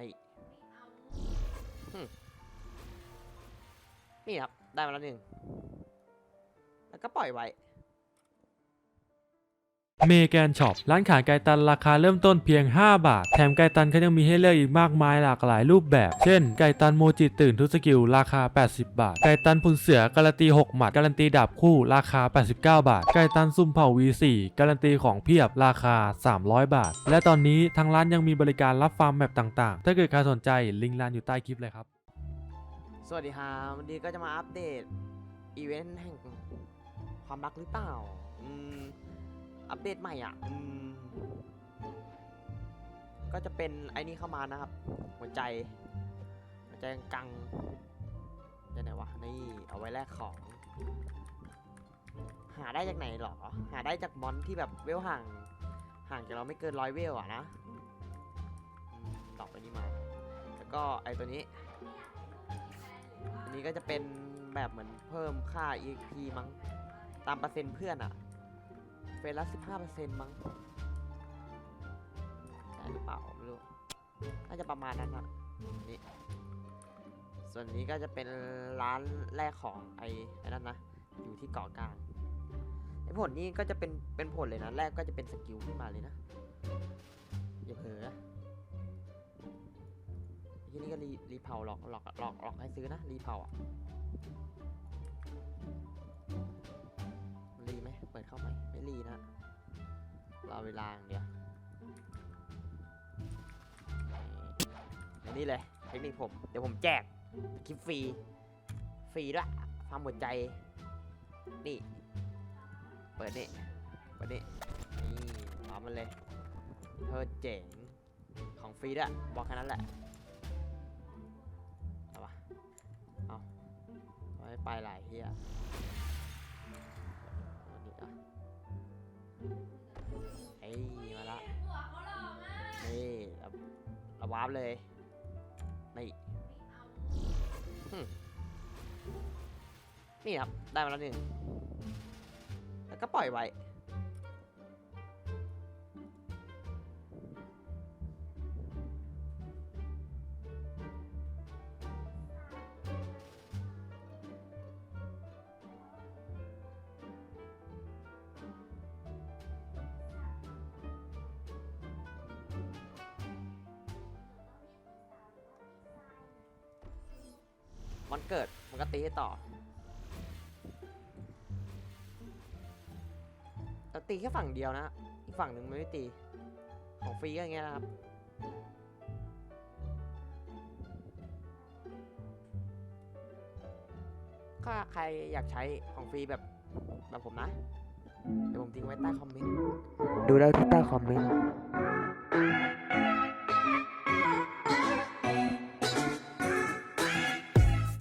นี่หึนี่ครับ ได้มาแล้วหนึ่ง แล้วก็ปล่อยไว้ เมแกนช็อปร้านขายไก่ตันราคาเริ่มต้นเพียง 5 บาท แถมไก่ตันเขายังมีให้เลือกอีกมากมายหลากหลายรูปแบบ เช่น ไก่ตันโมจิตื่นทุสกิลราคา 80 บาท ไก่ตันพุนเสือการันตี 6 หมัด การันตีดาบคู่ราคา 89 บาท ไก่ตันซุ่มเผา V4 การันตีของเพียบราคา 300 บาท และตอนนี้ทางร้านยังมีบริการรับฟาร์มแมปต่างๆ ถ้าเกิดใครสนใจลิงก์ร้านอยู่ใต้คลิปเลยครับ สวัสดีครับวันนี้ก็จะมาอัปเดตอีเวนต์แห่งความรักหรือเปล่าอืม อัปเดตใหม่อะอืมก็จะเป็นไอ้นี่เข้ามานะครับ หัวใจ หัวใจกังๆจะไหนวะนี่เอาไว้แลกของ หาได้จากไหนหรอ หาได้จากมอนที่แบบเวลห่างห่างจากเราไม่เกินร้อยเวลอะนะอืมดอกไปนี่มา แล้วก็ไอตัวนี้ อันนี้ก็จะเป็นแบบเหมือนเพิ่มค่า EXP มั้งตามเปอร์เซ็นต์เพื่อนอะ เฟรนละ15%มั้งใช่หรือเปล่าไม่รู้น่าจะประมาณนั้นอะนี่ส่วนนี้ก็จะเป็นร้านแรกของไอ้ไอ้นั่นนะ อยู่ที่เกาะกลางไอ้ผลนี้ก็จะเป็นเป็นผลเลยนะ แรกก็จะเป็นสกิลขึ้นมาเลยนะ อย่าเผลอที่นี่ก็รีรีเผาหลอกหลอกหลอกหลอกให้ซื้อนะ รีเผาอะ ปิดเข้าไหมไม่รีนะรอเวลาอย่างเดียวนี่นี่เลยเทคนิคผม เดี๋ยวผมแจกคลิปฟรี ฟรีด้วยฟาร์มหัวใจ นี่ เปิดนี่ เปิดนี่ นี่ฟาร์มมันเลยเธอเจ๋ง ของฟรีด้วยบอกแค่นั้นแหละ เอาวะเอาไว้ไปหลายเฮีย เอ้ยมาละนี่เราเราวาร์ปเลยนี่หึนี่ครับ ได้มาแล้วหนึ่งแล้วก็ปล่อยไว้ มันเกิดมันก็ตีให้ต่อแต่ตีแค่ฝั่งเดียวนะ อีกฝั่งหนึ่งไมันไม่ตี ของฟรีก็อย่างเงี้ยนะครับ ถ้าใครอยากใช้ของฟรีแบบแบบผมนะ เดี๋ยวผมทิ้งไว้ใต้คอมเมนต์ ดูได้ที่ใต้คอมเมนต์